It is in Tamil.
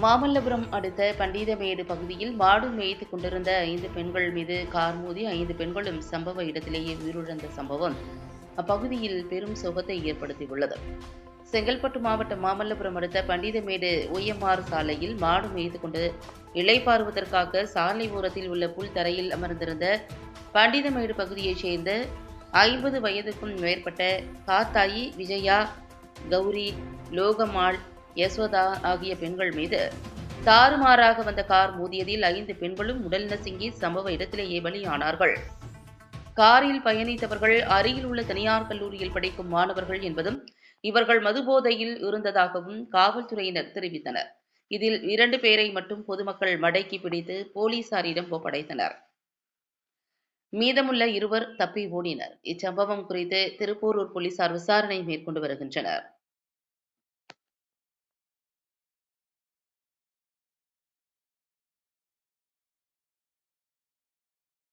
மாமல்லபுரம் அடுத்த பண்டிதமேடு பகுதியில் மாடு மேய்த்து கொண்டிருந்த ஐந்து பெண்கள் மீது கார் மோதி ஐந்து பெண்களும் சம்பவ இடத்திலேயே உயிரிழந்த சம்பவம் அப்பகுதியில் பெரும் சோகத்தை ஏற்படுத்தியுள்ளது. செங்கல்பட்டு மாவட்டம் மாமல்லபுரம் அடுத்த பண்டிதமேடு ஒய்எம்ஆர் சாலையில் மாடு மேய்த்து கொண்டு இளைப்பாறுவதற்காக சாலை ஓரத்தில் உள்ள புல் தரையில் அமர்ந்திருந்த பண்டிதமேடு பகுதியைச் சேர்ந்த ஐம்பது வயதுக்கும் மேற்பட்ட காத்தாயி விஜயா கௌரி லோகமாள் யசோதா ஆகிய பெண்கள் மீது தாறுமாறாக வந்த கார் மோதியதில் ஐந்து பெண்களும் உடல் நசுங்கி சம்பவ இடத்திலேயே பலியானார்கள். காரில் பயணித்தவர்கள் அருகில் உள்ள தனியார் கல்லூரியில் படிக்கும் மாணவர்கள் என்பதும் இவர்கள் மதுபோதையில் இருந்ததாகவும் காவல்துறையினர் தெரிவித்தனர். இதில் இரண்டு பேரை மட்டும் பொதுமக்கள் மடக்கி பிடித்து போலீசாரிடம் ஒப்படைத்தனர். மீதமுள்ள இருவர் தப்பி ஓடினர். இச்சம்பவம் குறித்து திருப்போரூர் போலீசார் விசாரணை மேற்கொண்டு வருகின்றனர்.